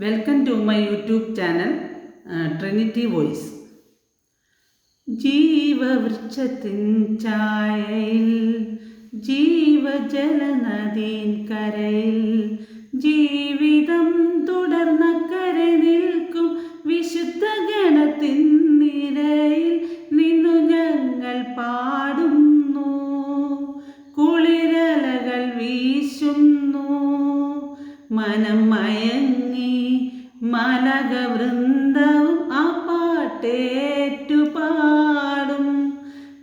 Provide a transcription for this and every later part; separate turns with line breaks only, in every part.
Welcome to my YouTube channel Trinity Voice ജീവവൃക്ഷത്തിൻ ചായയിൽ ജീവജലനദീൻ കരയിൽ ജീവിതം തുടർന്ന കര നിൽക്കും വിശുദ്ധ ഗണത്തിൻ നിരയിൽ നിന്നു ഞങ്ങൾ പാടുന്നു. കുളിരലകൾ വീശുന്നു മനം മയങ്ങി വൃന്ദവും ആ പാട്ടേറ്റു പാടും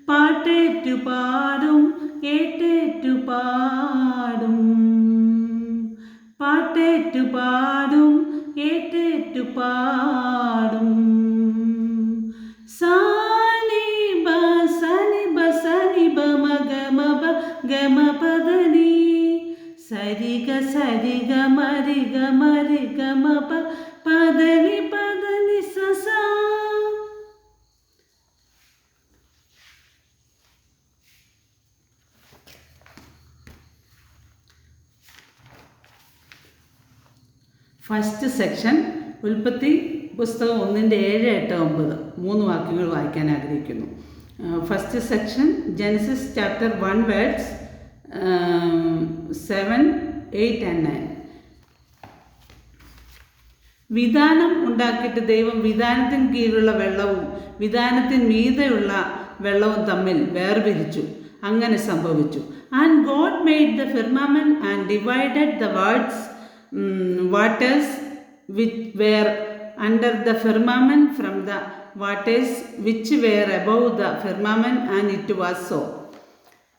പാട്ടേറ്റു പാടും കേട്ടേറ്റു പാടും പാട്ടേറ്റു പാടും കേട്ടേറ്റു പാടും സാനിബ സനിബ സനിബ മഗ മബ ഗമ പദനി സരിഗ സരിഗ മരിഗ മരിഗ മപ പദനി പദനി സസ. ഫസ്റ്റ് സെക്ഷൻ ഉൽപ്പത്തി പുസ്തകം ഒന്നിന്റെ ഏഴ് എട്ട് ഒമ്പത്. മൂന്ന് വാക്യങ്ങൾ വായിക്കാൻ ആഗ്രഹിക്കുന്നു. First section Genesis chapter one words seven eight and nine വിധാനം ഉണ്ടാക്കിയിട്ട് ദൈവം വിധാനത്തിന് കീഴിലുള്ള വെള്ളവും വിധാനത്തിന് മീതെയുള്ള വെള്ളവും തമ്മിൽ വേർപിരിച്ചു. അങ്ങനെ സംഭവിച്ചു. And God made the firmament and divided the words waters which were under the firmament from the waters which were above the firmament and it was so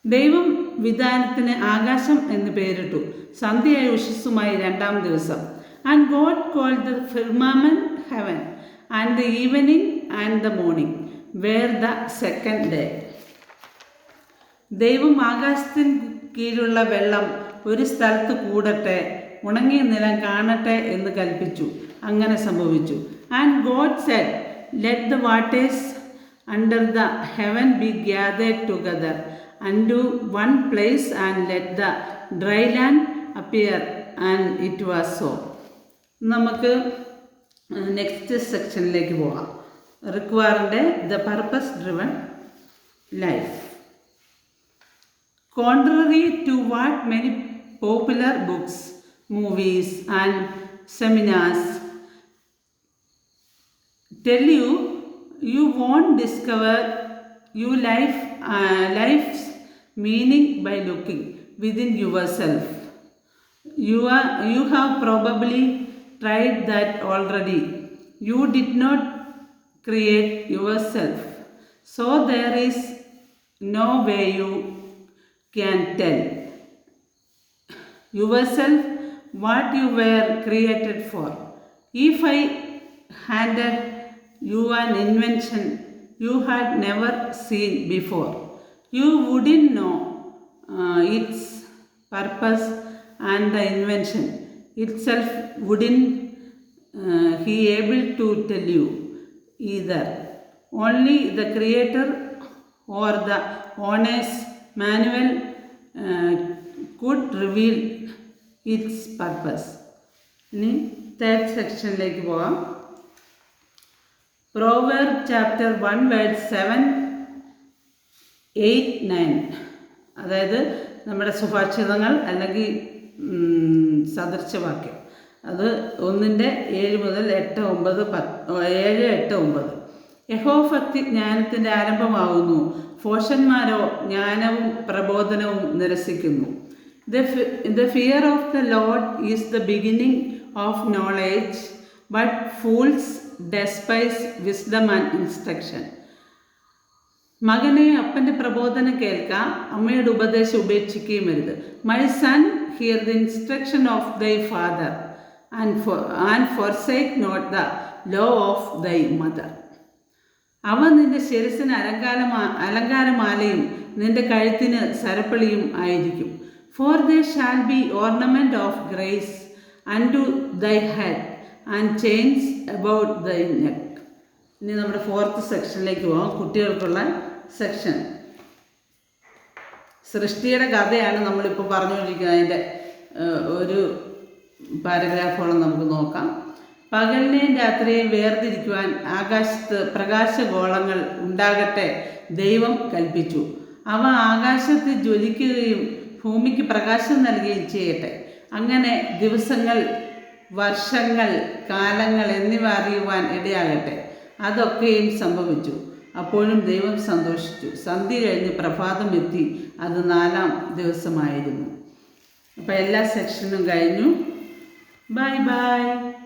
ദൈവം വിധാനത്തിന് ആകാശം എന്ന് പേരിട്ടു. സന്ധ്യയായ ഉഷസ്സുമായി രണ്ടാം ദിവസം. And God called the firmament heaven, and the evening and the morning were the second day. ദൈവം ആകാശത്തിന് കീഴുള്ള വെള്ളം ഒരു സ്ഥലത്ത് കൂടട്ടെ ഉണങ്ങിയ നിലം കാണട്ടെ എന്ന് കൽപ്പിച്ചു. അങ്ങനെ സംഭവിച്ചു. And God said let the waters under the heaven be gathered together unto one place and let the dry land appear and it was so നമുക്ക് നെക്സ്റ്റ് സെക്ഷനിലേക്ക് പോകാം റിക്വയറിൻ്റെ the purpose driven life Contrary to what many popular books, movies, and seminars tell you, you won't discover your life, uh, life's meaning by looking within yourself. You, are, you have probably tried that already. You did not create yourself. So there is no way you can tell yourself what you were created for. If I handed you an invention you had never seen before, you wouldn't know uh, its purpose and the invention itself wouldn't uh, be able to tell you either. Only the creator or the owner's manual uh, could reveal its purpose. ഇനി third സെക്ഷനിലേക്ക് പോകാം proverbs chapter one word seven eight nine അതായത് നമ്മുടെ സുഭാഷിതങ്ങൾ അല്ലെങ്കിൽ സദൃശവാക്യം. അത് ഒന്നിന്റെ ഏഴ് മുതൽ എട്ട് ഒമ്പത് പത്ത് ഏഴ് എട്ട് ഒമ്പത്. യഹോഭക്തി ജ്ഞാനത്തിന്റെ ആരംഭമാകുന്നു ഫോഷന്മാരോ ജ്ഞാനവും പ്രബോധനവും നിരസിക്കുന്നു. The fear of the lord is the beginning of knowledge but fools despise wisdom and instruction മകനെ അപ്പന്റെ പ്രബോധനം കേൾക്കാം. അമ്മയുടെ ഉപദേശം ഉപേക്ഷിക്കുകയും വരുത് my son hear the instruction of thy father and for and forsake not the law of thy mother അവ നിന്റെ ശിരസിന് അലങ്കാരമാ അലങ്കാരമാലയും നിന്റെ കഴുത്തിന് സരപ്പളിയും ആയിരിക്കും. For they shall be ornament of grace and to thy head and chains about thy neck ഇനി നമ്മുടെ ഫോർത്ത് സെക്ഷനിലേക്ക് പോകാം കുട്ടികൾക്കുള്ള സെക്ഷൻ സൃഷ്ടിയുടെ കഥയാണ് നമ്മളിപ്പോൾ പറഞ്ഞുകൊണ്ടിരിക്കുന്നത്. അതിന്റെ ഒരു പാരഗ്രാഫോളം നമുക്ക് നോക്കാം. പകലിനെയും രാത്രിയെയും വേർതിരിക്കുവാൻ ആകാശത്ത് പ്രകാശഗോളങ്ങൾ ഉണ്ടാകട്ടെ ദൈവം കൽപ്പിച്ചു. അവ ആകാശത്ത് ജ്വലിക്കുകയും ഭൂമിക്ക് പ്രകാശം നൽകുകയും ചെയ്യട്ടെ. അങ്ങനെ ദിവസങ്ങൾ വർഷങ്ങൾ കാലങ്ങൾ എന്നിവ അറിയുവാൻ ഇടയാകട്ടെ. അതൊക്കെയും സംഭവിച്ചു. അപ്പോഴും ദൈവം സന്തോഷിച്ചു. സന്ധ്യ കഴിഞ്ഞ് പ്രഭാതം എത്തി. അത് നാലാം ദിവസമായിരുന്നു. അപ്പോൾ എല്ലാ സെക്ഷനും കഴിഞ്ഞു. Bye bye.